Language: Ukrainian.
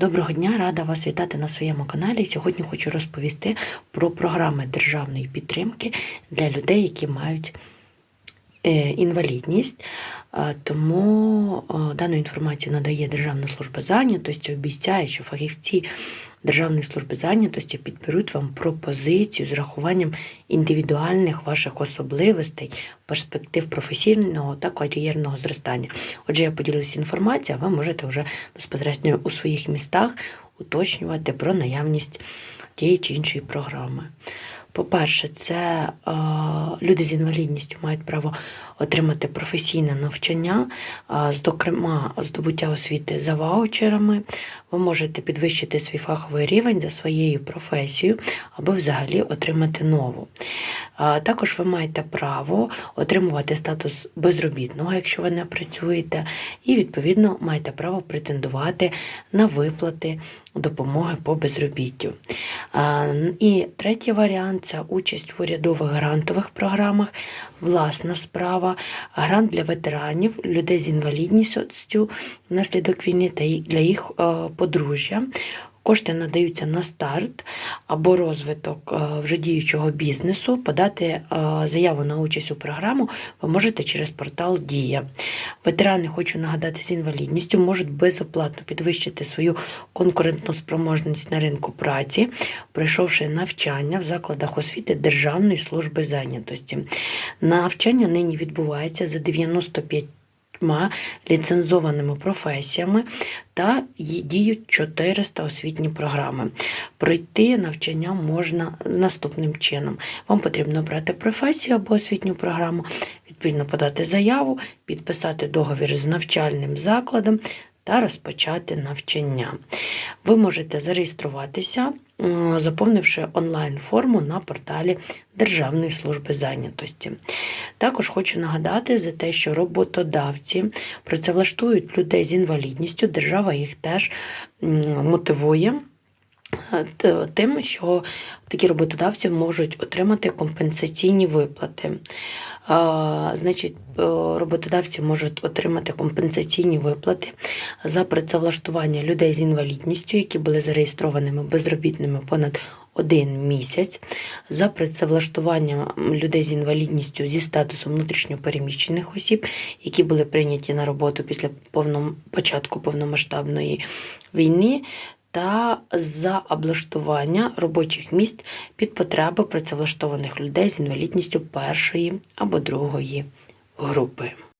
Доброго дня, рада вас вітати на своєму каналі. Сьогодні хочу розповісти про програми державної підтримки для людей, які мають е, інвалідність. Тому е, дану інформацію надає Державна служба зайнятості, обіцяє, що фахівці Державної служби зайнятості підберуть вам пропозицію з рахуванням індивідуальних ваших особливостей, перспектив професійного та кар'єрного зростання. Отже, я поділюся інформацією, а ви можете вже безпосередньо у своїх містах уточнювати про наявність тієї чи іншої програми. По-перше, це е, люди з інвалідністю мають право отримати професійне навчання, е, зокрема, здобуття освіти за ваучерами. Ви можете підвищити свій фаховий рівень за своєю професією або взагалі отримати нову. Е, також ви маєте право отримувати статус безробітного, якщо ви не працюєте, і відповідно маєте право претендувати на виплати допомоги по безробіттю. Е, І третій варіант це участь в урядових грантових програмах, власна справа, грант для ветеранів, людей з інвалідністю внаслідок війни та для їх е, подружжя. Кошти надаються на старт або розвиток е, вже діючого бізнесу. Подати е, заяву на участь у програму ви можете через портал Дія. Ветерани, хочу нагадати, з інвалідністю можуть безоплатно підвищити свою конкурентну спроможність на ринку праці, пройшовши навчання в закладах освіти Державної служби зайнятості. Навчання нині відбувається за 95 ліцензованими професіями та діють 400 освітні програми. Пройти навчання можна наступним чином. Вам потрібно брати професію або освітню програму, відповідно подати заяву, підписати договір з навчальним закладом та розпочати навчання. Ви можете зареєструватися, заповнивши онлайн-форму на порталі Державної служби зайнятості. Також хочу нагадати за те, що роботодавці працевлаштують людей з інвалідністю, держава їх теж мотивує. е, Тим, що такі роботодавці можуть отримати компенсаційні виплати. Значить, е, роботодавці можуть отримати компенсаційні виплати за працевлаштування людей з інвалідністю, які були зареєстрованими безробітними понад один місяць, за працевлаштування людей з інвалідністю зі статусом внутрішньопереміщених осіб, які були прийняті на роботу після повном, початку повномасштабної війни. Та за облаштування робочих місць під потреби працевлаштованих людей з інвалідністю першої або другої групи.